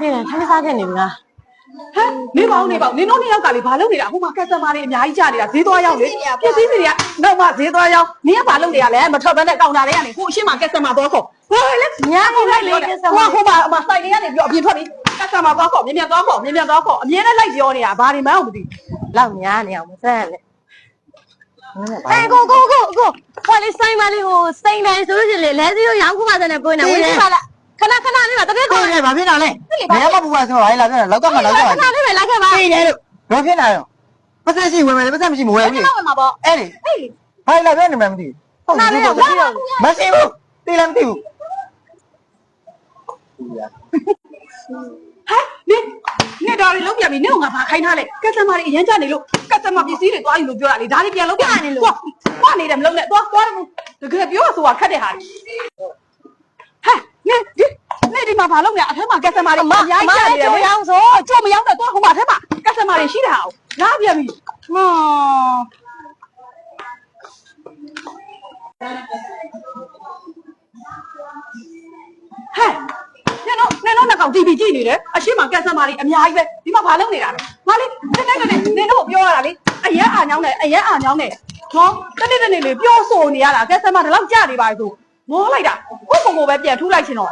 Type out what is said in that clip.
နေတယ်ထိုင်စားခဲ့နေပြီလားဟမ်နေပါဦးနေပါဦးနင်တို့နှစ်ယောက်ကလေဘာလုပ်နေတာဟိုမှာကက်စတမာတွေအများကြီးကြာနေတာဈေးသွားရောက်လေပစ္စည်းတွေကနောက်မှဈေးသွားရောက်နင်ကဘာလုပ်နေရလဲမထွက်ဘဲနဲ့ကောင်တာတွေကနေဟိုအရှင်းမှာကက်စတမာသွားခေါ်ဟိုလေညာနေလိုက်လေကစဟိုမဟိုမှာအမစိုက်တွေကနေပြီးတော့အပြင်ထွက်ပြီးကက်စတမာသွားခေါ်မြင်မြန်သွားခေါ်မြင်မြန်သွားခေါ်အမြဲတမ်းလိုက်ပြောနေတာဘာတွေမှမသိလောက်ညာနေအောင်မစမ်းနဲ့အဲကိုကိုကိုကိုဟိုလေးဆိုင်မလေးဟိုစိန်တယ်ဆိုလို့ရှိရင်လေလဲစီရောရောင်းခုမှတဲ့နဲ့ပွင့်နေဝင်ကြပါလား ခဏခဏလေးပါတကယ်ကိုကိုယ်ကဘာဖြစ်တာလဲဘယ်မှမပူပါဆိုတော့ဟဲ့လာပြောလောက်ကမှလောက်ကမှခဏလေးပဲလိုက်ခဲ့ပါသိတယ်လို့ဘာဖြစ်တာရောပတ်သက်ရှိဝင်မယ်ပတ်သက်မရှိမဝင်ဘူးလေတော့ဝင်မှာပေါ့အဲ့ဒီဟဲ့လာပြောနေမှမသိဘူးနားလေးတော့မရှိတော့ဘူးမရှိဘူးသိလည်းမသိဘူးဟမ်နင်နင်တော်တွေလုံးပြပြီနင်ကငါဘာခိုင်းထားလဲကက်စတမာတွေအရန်ကြနေလို့ကက်စတမာပစ္စည်းတွေသွားယူလို့ပြောတာလေဒါတွေပြန်လုံးပြနေလို့သွားနေတယ်မလုံးနဲ့သွားသွားတကယ်ပြောဆိုတာခက်တဲ့ဟာတွေဟဲ့နင်ဒီနေဒီ မှာဘာလုပ်နေအထက်မှာကက်စတမာတွေအများကြီးကြာနေတယ်မရောင်းဆိုကြိုမရောက်တော့သွားဟိုမှာအထက်မှာကက်စတမာတွေရှိတာအောင်လာပြန်ပြီဟောဟဲ့နင်တို့နင်တို့နှစ်ကောင် TV ကြည့်နေတယ်အရှိမကက်စတမာတွေအများကြီးပဲဒီမှာဘာလုပ်နေတာလဲမလေးတနေ့တနေ့နင်တို့ပြောရတာလေအရက်အာညောင်းတယ်အရက်အာညောင်းတယ်နော်တနေ့တနေ့လေပြောဆိုနေရတာကက်စတမာဒီလောက်ကြာနေပါလေဆိုမောလိုက်တာကိုကိုကိုပဲပြန်ထူးလိုက်ရှင်တော့